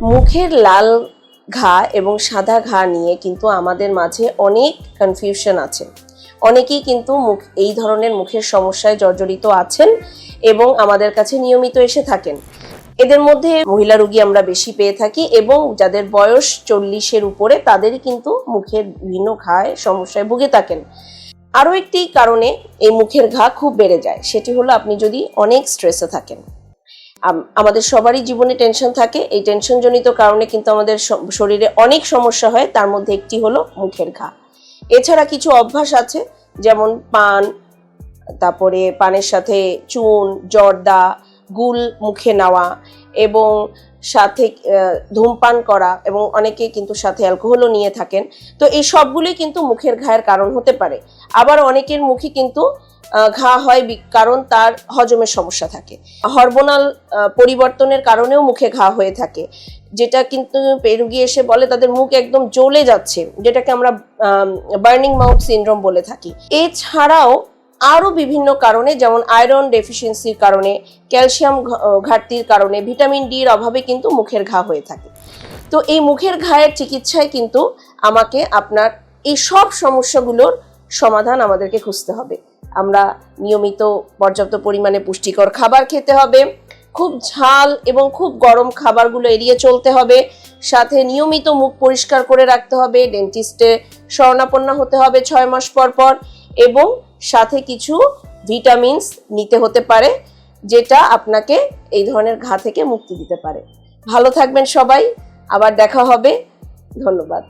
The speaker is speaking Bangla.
মুখের লাল ঘা এবং সাদা ঘা নিয়ে কিন্তু আমাদের মাঝে অনেক কনফিউশন আছে। অনেকেই কিন্তু মুখ, এই ধরনের মুখের সমস্যায় জর্জরিত আছেন এবং আমাদের কাছে নিয়মিত এসে থাকেন। এদের মধ্যে মহিলা রোগী আমরা বেশি পেয়ে থাকি এবং যাদের বয়স চল্লিশের উপরে তাদেরই কিন্তু মুখের বিভিন্ন ঘায় সমস্যায় ভুগে থাকেন। আরও একটি কারণে এই মুখের ঘা খুব বেড়ে যায়, সেটি হলো আপনি যদি অনেক স্ট্রেসে থাকেন। আমাদের সবারই জীবনে টেনশন থাকে। এই টেনশনজনিত কারণে কিন্তু আমাদের শরীরে অনেক সমস্যা হয়। তার মধ্যে একটি হলো মুখের ঘা। এছাড়া কিছু অভ্যাস আছে, যেমন পান, তারপরে পানের সাথে চুন, জর্দা, গুল মুখে নেওয়া এবং সাথে ধূমপান করা এবং অনেকে কিন্তু সাথে অ্যালকোহলও নিয়ে থাকেন। তো এই সবগুলোই কিন্তু মুখের ঘায়ের কারণ হতে পারে। আবার অনেকের মুখে কিন্তু ঘা হয় কারণ তার হজমের সমস্যা থাকে। হরমোনাল পরিবর্তনের কারণেও মুখে ঘা হয়ে থাকে। যেটা কিন্তু রুগী এসে বলে, তাদের মুখ একদম জ্বলে যাচ্ছে, যেটাকে আমরা বার্নিং মাউথ সিনড্রোম বলে থাকি। এছাড়াও আরও বিভিন্ন কারণে, যেমন আয়রন ডেফিসিয়েন্সির কারণে ক্যালসিয়াম ঘাটতির কারণে ভিটামিন ডির অভাবে কিন্তু মুখের ঘা হয়ে থাকে। তো এই মুখের ঘায়ের চিকিৎসায় কিন্তু আমাকে আপনার এই সব সমস্যাগুলোর সমাধান আমাদেরকে খুঁজতে হবে। আমরা নিয়মিত পর্যাপ্ত পরিমাণে পুষ্টিকর খাবার খেতে হবে। খুব ঝাল এবং খুব গরম খাবারগুলো এড়িয়ে চলতে হবে। সাথে নিয়মিত মুখ পরিষ্কার করে রাখতে হবে, ডেন্টিস্টে শরণাপন্ন হতে হবে ছয় মাস পর পর এবং সাথে কিছু ভিটামিনস নিতে হতে পারে, যেটা আপনাকে এই ধরনের ঘা থেকে মুক্তি দিতে পারে। ভালো থাকবেন সবাই, আবার দেখা হবে। ধন্যবাদ।